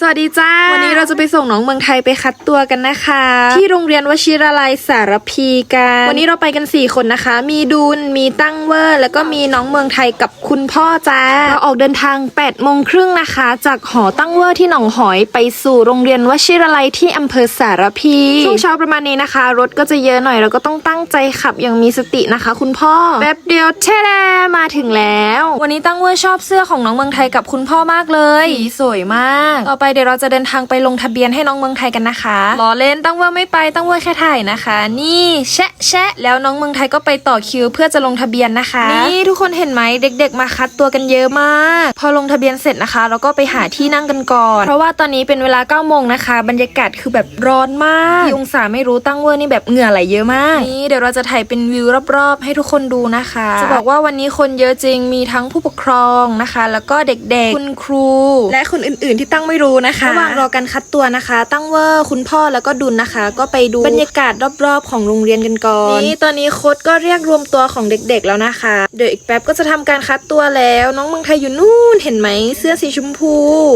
สวัสดีจ้า วันนี้เราจะไปส่งน้องเมืองไทยไปคัดตัวกันนะคะ ที่โรงเรียนวชิราลัยสารพีกัน วันนี้เราไปกัน 4 คนนะคะ มีดุลมีตั้งเวอร์ แล้วก็มีน้องเมืองไทยกับคุณพ่อจ้า เราออกเดินทาง8โมงครึ่งนะคะ จากหอตั้งเวอร์ที่หนองหอยไปสู่โรงเรียนวชิราลัยที่อำเภอสารพีช่วงเช้าประมาณนี้นะคะ รถก็จะเยอะหน่อยเราก็ต้องตั้งใจขับอย่างมีสตินะคะ คุณพ่อแป๊บเดียวเท่แลมาถึงแล้ว วันนี้ตั้งเวอร์ชอบเสื้อของน้องเมืองไทยกับคุณพ่อมากเลยสีสวยมากต่อไปเดี๋ยวเราจะเดินทางไปลงทะเบียนให้น้องเมืองไทยกันนะคะล้อเล่นตั้งเวอร์ไม่ไปตั้งเวอร์แค่ถ่ายนะคะ นี่แชะแชะแล้วน้องเมืองไทยก็ไปต่อคิว เพื่อจะลงทะเบียนนะคะ นี่ทุกคนเห็นไหมเด็ก ๆ มาคัดตัวกันเยอะมาก พอลงทะเบียนเสร็จนะคะเราก็ไปหาที่นั่งกันก่อน เพราะว่าตอนนี้เป็นเวลา9ก้าโมงนะคะ บรรยากาศคือแบบร้อนมากกี่องศาไม่รู้ตั้งเวอร์นี่แบบเหงื่อไหลเยอะมาก นี่เดี๋ยวเราจะถ่ายเป็นวิวรอบๆ ให้ทุกคนดูนะคะ จะบอกว่าวันนี้คนเยอะจริงมีทั้งผู้ปกครองนะคะ แล้วก็เด็กๆคุณครู และคนอื่นๆที่ตั้งไม่รู้นะคะระหว่างรอการคัดตัวนะคะ ตั้งเวอร์คุณพ่อแล้วก็ดุลนะคะ ก็ไปดูบรรยากาศรอบๆ ของโรงเรียนกันก่อนนี่ตอนนี้โค้ดก็เรียกรวมตัวของเด็กๆแล้วนะคะ เดี๋ยวอีกแป๊บก็จะทำการคัดตัวแล้ว น้องเมืองไทยอยู่นู่นเห็นไหมเสื้อสีชมพู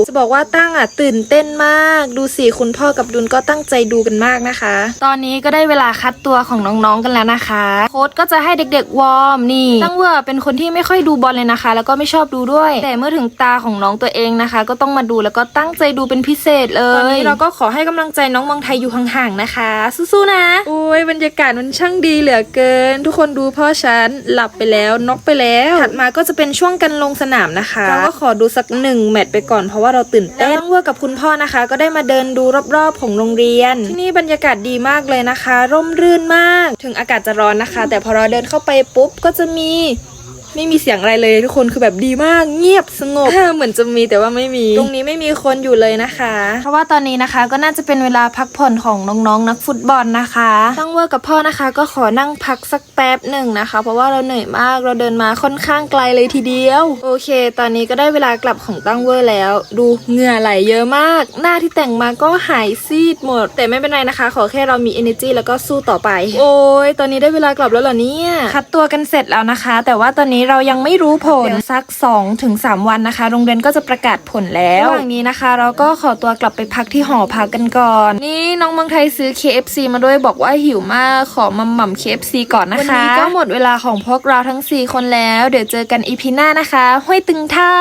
จะบอกว่าตั้งอะตื่นเต้นมาก ดูสิคุณพ่อกับดุลก็ตั้งใจดูกันมากนะคะ ตอนนี้ก็ได้เวลาคัดตัวของน้องๆกันแล้วนะคะ โค้ดก็จะให้เด็กๆวอร์มนี่ ตั้งเวอร์เป็นคนที่ไม่ค่อยดูบอลเลยนะคะ แล้วก็ไม่ชอบดูด้วย แต่เมื่อถึงตาของน้องตัวเองนะคะ ก็ต้องมาดูแล้วก็ตั้งใจดูเป็นพิเศษเลย ตอนนี้เราก็ขอให้กำลังใจน้องเมืองไทยอยู่ห่างๆนะคะ สู้ๆนะ โอ้ยบรรยากาศมันช่างดีเหลือเกิน ทุกคนดูพ่อฉันหลับไปแล้วน็อกไปแล้ว ถัดมาก็จะเป็นช่วงกันลงสนามนะคะเราก็ขอดูสักหนึ่งแมตช์ไปก่อนเพราะว่าเราตื่นเต้นต้องเวอร์กับคุณพ่อนะคะ ก็ได้มาเดินดูรอบๆของโรงเรียน ที่นี่บรรยากาศดีมากเลยนะคะ ร่มรื่นมาก ถึงอากาศจะร้อนนะคะ แต่พอเราเดินเข้าไปปุ๊บก็จะมี ไม่มีเสียงอะไรเลยทุกคนคือแบบดีมากเงียบสงบเหมือนจะมีแต่ว่าไม่มี ตรงนี้ไม่มีคนอยู่เลยนะคะ เพราะว่าตอนนี้นะคะก็น่าจะเป็นเวลาพักผ่อนของน้องๆนักฟุตบอลนะคะตั้งเวอร์กับพ่อนะคะ ก็ขอนั่งพักสักแป๊บหนึ่งนะคะ เพราะว่าเราเหนื่อยมากเราเดินมาค่อนข้างไกลเลยทีเดียว โอเค ตอนนี้ก็ได้เวลากลับของตั้งเวอร์แล้ว ดูเหงื่อไหลเยอะมาก หน้าที่แต่งมาก็หายซีดหมด แต่ไม่เป็นไรนะคะ ขอแค่เรามี energy แล้วก็สู้ต่อไป โอ้ยตอนนี้ได้เวลากลับแล้วเหรอเนี่ยคัดตัวกันเสร็จแล้วนะคะ แต่ว่าตอนนี้เรายังไม่รู้ผลเดี๋ยวสัก2ถึง3วันนะคะ โรงเรียนก็จะประกาศผลแล้วระหว่างนี้นะคะ เราก็ขอตัวกลับไปพักที่หอพักกันก่อน นี่น้องเมืองไทยซื้อ KFC มาด้วยบอกว่าหิวมากขอมัมมัม KFC ก่อนนะคะวันนี้ก็หมดเวลาของพวกเราทั้ง 4 คนแล้ว เดี๋ยวเจอกันอีพีหน้านะคะ ห้วยตึงเท่า